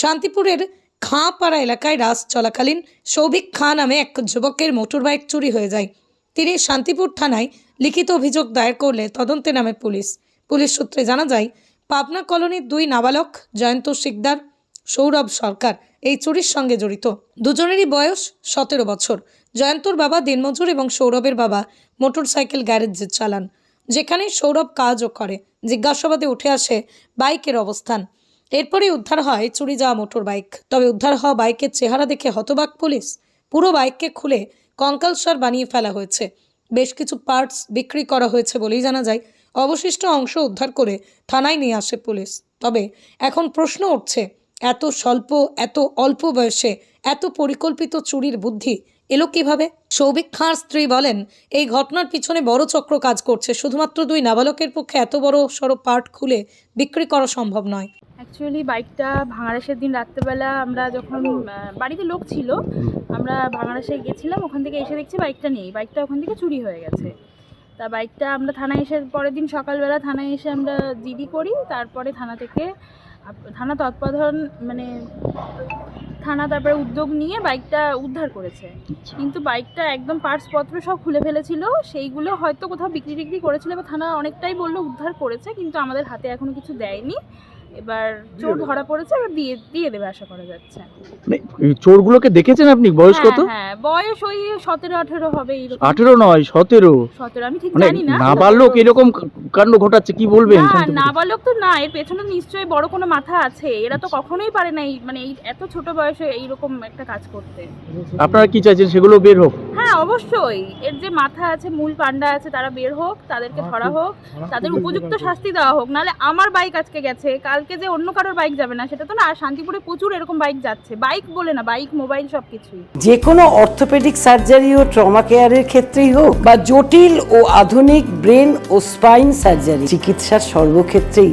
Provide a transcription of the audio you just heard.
শান্তিপুরের খাঁপাড়া এলাকায় রাস চলাকালীন সৌভিক খাঁ নামে এক যুবকের মোটরবাইক চুরি হয়ে যায়। তিনি শান্তিপুর থানায় লিখিত অভিযোগ দায়ের করলে তদন্তে নামে পুলিশ। পুলিশ সূত্রে জানা যায়, পাবনা কলোনির দুই নাবালক জয়ন্ত শিকদার, সৌরভ সরকার এই চুরির সঙ্গে জড়িত। দুজনেরই বয়স সতেরো বছর। জয়ন্তর বাবা দিনমজুর এবং সৌরভের বাবা মোটরসাইকেল গ্যারেজ চালান, যেখানে সৌরভ কাজও করে। জিজ্ঞাসাবাদে উঠে আসে, বাইকের অবস্থান। এরপরে উদ্ধার হয় চুরি যাওয়া মোটর বাইক তবে উদ্ধার হওয়া বাইকের চেহারা দেখে হতবাক পুলিশ। পুরো বাইককে খুলে কঙ্কালসার বানিয়ে ফেলা হয়েছে। বেশ কিছু পার্টস বিক্রি করা হয়েছে বলেই জানা যায়। অবশিষ্ট অংশ উদ্ধার করে থানায় নিয়ে আসে পুলিশ। তবে এখন প্রশ্ন উঠছে, এত স্বল্প, এত অল্প বয়সে এত পরিকল্পিত চুরির বুদ্ধি এলো কীভাবে? সৌভিক খাঁর স্ত্রী বলেন, এই ঘটনার পিছনে বড় চক্র কাজ করছে। শুধুমাত্র দুই নাবালকের পক্ষে এত বড় সড়ো পার্ট খুলে বিক্রি করা সম্ভব নয়। অ্যাকচুয়ালি বাইকটা ভাঙাড়াসের দিন রাত্রেবেলা আমরা যখন বাড়িতে লোক ছিল আমরা ভাঙাড়াসে গেছিলাম ওখান থেকে এসে দেখছি বাইকটা নেই। বাইকটা ওখান থেকে চুরি হয়ে গেছে। তা বাইকটা আমরা থানায় এসে পরের দিন সকালবেলা থানায় এসে আমরা জিডি করি তারপরে থানা থেকে থানা তৎপরণ মানে থানা তারপরে উদ্যোগ নিয়ে বাইকটা উদ্ধার করেছে। কিন্তু বাইকটা একদম পার্টসপত্র সব খুলে ফেলেছিল। সেইগুলো হয়তো কোথাও বিক্রি টিক্রি করেছিল বা থানা অনেকটাই বলল উদ্ধার করেছে কিন্তু আমাদের হাতে এখনও কিছু দেয়নি। এবার চোর ধরা পড়েছে এবার দিয়ে দিয়ে দেবে আশা করা যাচ্ছে। মানে চোরগুলোকে দেখেছেন আপনি? বয়স কত? হ্যাঁ, হ্যাঁ বয়স ওই সতেরো আঠেরো হবে আঠেরো নয় সতেরো। সতেরো আমি ঠিক মানে জানি না। নাবালক এরকম কাণ্ড ঘটাচ্ছে কি বলবেন না নাবালক তো না এর পেছনে নিশ্চয়ই বড় কোনো মাথা আছে। এরা তো কখনোই পারে না মানে এই এত ছোট বয়সে এইরকম একটা কাজ করতে। আপনারা কি চাইছেন সেগুলো বের হোক? হ্যাঁ অবশ্যই। এর যে মাথা আছে মূল পান্ডা আছে তারা বের হোক তাদেরকে ধরা হোক তাদের উপযুক্ত শাস্তি দেওয়া হোক। নাহলে আমার বাইক আজকে গেছে কালকে যে অন্য কারোর বাইক যাবে না সেটা তো না আর শান্তিপুরে প্রচুর এরকম বাইক যাচ্ছে। বাইক বলে না বাইক মোবাইল সব কিছুই যে কোনো অর্থোপেডিক সার্জারি ও ট্রমা কেয়ারের ক্ষেত্রেই হোক বা জটিল ও আধুনিক ব্রেন ও স্পাইন সার্জারি চিকিৎসার সর্বক্ষেত্রেই।